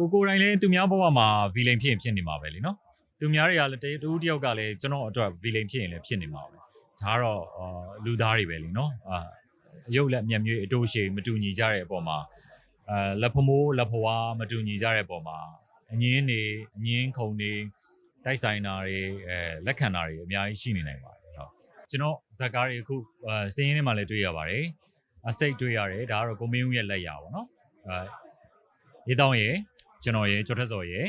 ကိုကိုယ်တိုင်လည်းသူများဘဝမှာဗီလိန်ဖြစ်ရင်ဖြစ်နေမှာပဲလीနော်သူများတွေကလည်းတတူတယောက်ကလည်းကျွန်တော်အတွက်ဗီလိန်ဖြစ်ရင်လည်းဖြစ်နေမှာပဲဒါကတော့အာလူသားတွေပဲလीနော်အာအယုတ်လက်အမျက်မျိုးအတိုးရှိမတူညီကြတဲ့အပေါ်မှာအာလက်ဖမိုးလက်ဖွားမတူညီကြတဲ့အပေါ်မှာအငင်းနေအငင်းခုန်နေတိုက်ဆိုင်တာတွေအဲလက်ခံတာတွေအများကြီးရှိနေနိုင်ပါတယ်ဟုတ်ကျွန်တော်ဇက်ကားတွေအခုအာစင်းရင်းထဲမှာလည်းတွေ့ရပါတယ်အစိတ်တွေ့ရတယ်ဒါကတော့ကိုမင်းဦးရဲ့လက်ရာပေါ့နော်အာရေးတောင်းရေ ကျွန်တော်ရေကျော်ထက်စော်ရေ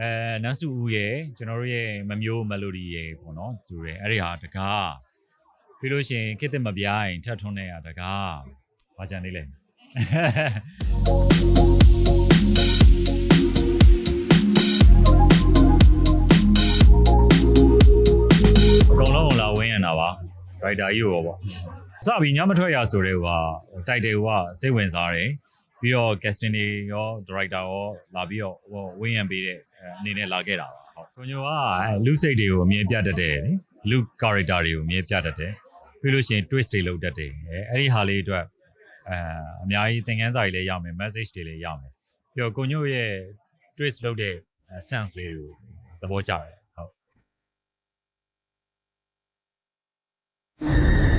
အဲနန်းစုဦးရေကျွန်တော်တို့ရဲ့မမျိုးမလိုဒီရေပေါ့နော်သူတွေအဲ့ဒီဟာတကားပြီးလို့ရှိရင်ခစ်တဲ့မပြိုင်ထပ်ထွန်းတဲ့ဟာတကားဘာကြံလေးလဲအကုန်လုံးလာဝင်းရတာပါရိုက်တာကြီးရောပေါ့စပြီးညမထွက်ရဆိုတဲ့ဟိုကတိုက်တယ်ဟိုကစိတ်ဝင်စားတယ် ပြီးတော့ casting တွေရော director ရောလာပြီးတော့ဟိုဝင်းရံပေးတဲ့အနေနဲ့လာခဲ့တာပါဟုတ်ကိုညိုကလူစိတ်တွေကိုအမြင်ပြတတ်တယ်လူ character တွေကိုအမြင်ပြတတ်တယ်ပြီးလို့ရှိရင် twist တွေလုပ်တတ်တယ်အဲအဲ့ဒီဟာလေးအတွက်အဲအများကြီးသင်ခန်းစာတွေလည်းရမယ် message တွေလည်းရမယ်ပြီးတော့ကိုညိုရဲ့ twist လုပ်တဲ့ sense လေးတွေကိုသဘောကျတယ်ဟုတ်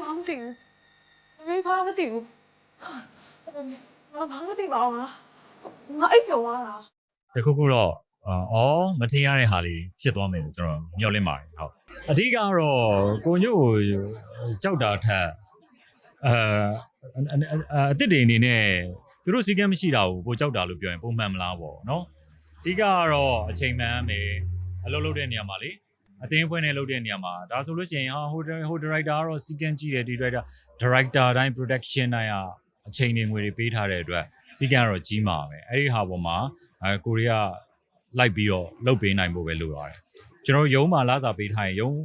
ဘာမသိဘူး။ဘယ်ဘာမသိဘူး။ငါဘာမသိပါဘူးလား။ငါအိပ်ပျော်သွားတာတခုခုတော့အော်မထင်ရတဲ့ဟာလေးဖြစ်သွားမယ်လို့ကျွန်တော်မျှော်လင့်ပါတယ်ဟုတ်အဓိကကတော့ကိုညို့ကိုကြောက်တာထက်အဲအတစ်တွေအနေနဲ့သူတို့စီကံမရှိတာကိုပိုကြောက်တာလို့ပြောရင်ပုံမှန်မလားပေါ့နော်အဓိကကတော့အချိန်မှန်မယ်အလုပ်လုပ်တဲ့နေရာမှာလေ အတင်းဖွဲ့နဲ့လုပ်တဲ့နေရာမှာဒါဆိုလို့ရှိရင်ဟာဟိုဟိုဒါရိုက်တာကတော့စီကံကြည့်တယ်ဒီဒါရိုက်တာဒါရိုက်တာတိုင်း production တိုင်းကအချိန်တွေငွေတွေပေးထားတဲ့အတွက်စီကံကတော့ကြီးမှာပဲအဲ့ဒီဟာပေါ်မှာအဲကိုရီးယားလိုက်ပြီးတော့လုပ်ပေးနိုင်ဖို့ပဲလိုရတယ်ကျွန်တော်ရုံးမှာလာစာပေးထားရင်ရုံး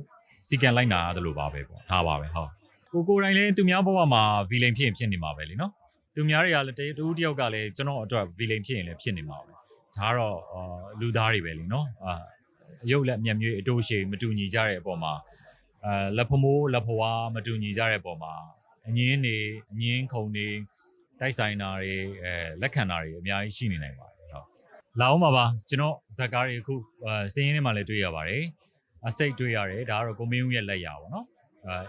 စီကံလိုက်နာရတယ်လို့ပါပဲပေါ့ဒါပါပဲဟုတ်ကိုကိုယ်တိုင်လည်းသူများဘဝမှာဗီလိန်ဖြစ်ရင်ဖြစ်နေမှာပဲလीနော်သူများတွေကလည်းတူတယောက်ကလည်းကျွန်တော်အတွက်ဗီလိန်ဖြစ်ရင်လည်းဖြစ်နေမှာပဲဒါကတော့အာလူသားတွေပဲလीနော်အာ အယုတ်လက်အမျက်မျိုးအတိုးရှိမတူညီကြတဲ့အပေါ်မှာအာလက်ဖမိုးလက်ဖွားမတူညီကြတဲ့အပေါ်မှာအငင်းနေအငင်းခုန်နေတိုက်ဆိုင်တာတွေအဲလက်ခံတာတွေအများကြီးရှိနေနိုင်ပါတယ်ဟုတ်လာအောင်ပါပါကျွန်တော်ဇက်ကားတွေအခုအာစင်းရင်းထဲမှာလည်းတွေ့ရပါတယ်အစိတ်တွေ့ရတယ်ဒါကတော့ကိုမင်းဦးရဲ့လက်ရာပေါ့နော်အာ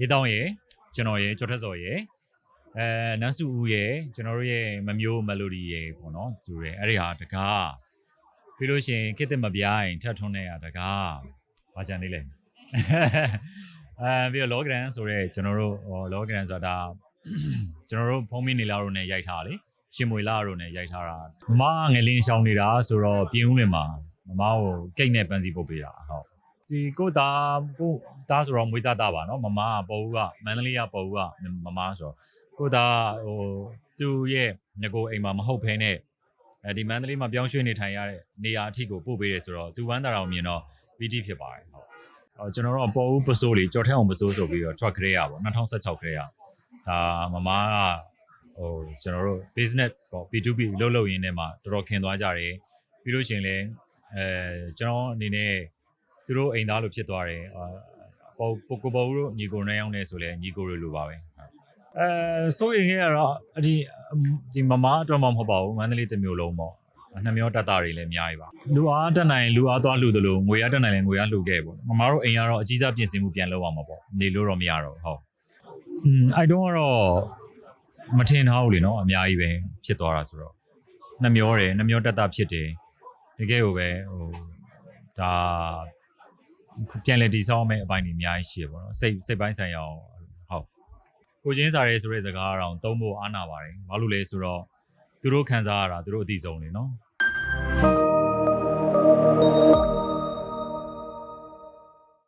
ရေးတောင်းရေကျွန်တော်ရေကျော်ထက်စော်ရေအဲနန်းစုဦးရေကျွန်တော်တို့ရဲ့မမျိုးမလိုဒီရေပေါ့နော်သူတွေအဲ့ဒီဟာတကား ပြီးလို့ရှိရင်ခေတ္တမပြားရင်ထပ်ထွန်းတဲ့ရတကားဘာကြံနေလဲအဲပြီးတော့ logran ဆိုတော့ကျွန်တော်တို့ဟော logran ဆိုတာဒါကျွန်တော်တို့ဖုံးမင်းနေလာတို့ ਨੇ ရိုက်ထားလေရှင်မွေလာတို့နဲ့ရိုက်ထားတာမငလင်းရှောင်းနေတာဆိုတော့ပြင်းဦးလင်မှာမမကိုကိတ်နဲ့ပန်းစီပုတ်ပေးတာဟုတ်ဒီကိုသားကိုသားဆိုတော့မွေးစားသားပါနော်မမကပေါ်ဦးကမန္တလေးကပေါ်ဦးကမမဆိုတော့ကိုသားဟိုသူ့ရဲ့ငကိုအိမ်မှာမဟုတ်ဘဲနဲ့ အဲဒီမန္တလေးမှာပြောင်းရွှေ့နေထိုင်ရတဲ့နေရာအထိကိုပို့ပေးတယ်ဆိုတော့သူဝမ်းသာတော်မြင်တော့ BT ဖြစ်ပါတယ်ဟုတ်အော်ကျွန်တော်တို့ပေါ်ဦးပစိုးလေးကြော်ထက်အောင်ပစိုးဆိုပြီးတော့ truck ခရေရပေါ့2016ခရေရဒါမမကဟိုကျွန်တော်တို့ business ပေါ့ B2B လုပ်လုပ်ရင်းနဲ့မှတော်တော်ခင်သွားကြတယ်ပြီးလို့ရှိရင်လည်းအဲကျွန်တော်အနေနဲ့သူတို့အိမ်သားလို့ဖြစ်သွားတယ်အာပေါ်ကိုကိုပေါ်ဦးတို့ညီကိုနဲ့ရောက်နေဆိုလဲညီကိုတွေလိုပါပဲ အဲဆိုရင်ခဲ့ရတော့ဒီဒီမမအတွက်မှမဟုတ်ပါဘူးမန္တလေးတစ်မျိုးလုံးပေါ့နှမျောတတ်တာတွေလည်းအများကြီးပါလူအားတက်နိုင်လူအားသွားလူသလိုငွေအားတက်နိုင်လည်းငွေအားလူခဲ့ပေါ့မမတို့အိမ်ကတော့အကြီးစားပြင်ဆင်မှုပြန်လုပ်ရမှာပေါ့နေလို့တော့မရတော့ဟုတ်อืม I don't ကတော့မထင်ထားဘူးလေနော်အများကြီးပဲဖြစ်သွားတာဆိုတော့နှမျောတယ်နှမျောတက်တာဖြစ်တယ်တကယ်ကိုပဲဟိုဒါပြန်လေတည်ဆောက်မဲ့အပိုင်းတွေအများကြီးရှိရပေါ့နော်စိတ်စိတ်ပိုင်းဆိုင်ရာအောင်ဟုတ် ကိုချင်းစားရဲဆိုတဲ့စကားအရောင်သုံးဖို့အားနာပါတယ်ဘာလို့လဲဆိုတော့သူတို့ခံစားရတာသူတို့အသိဆုံးလေနော်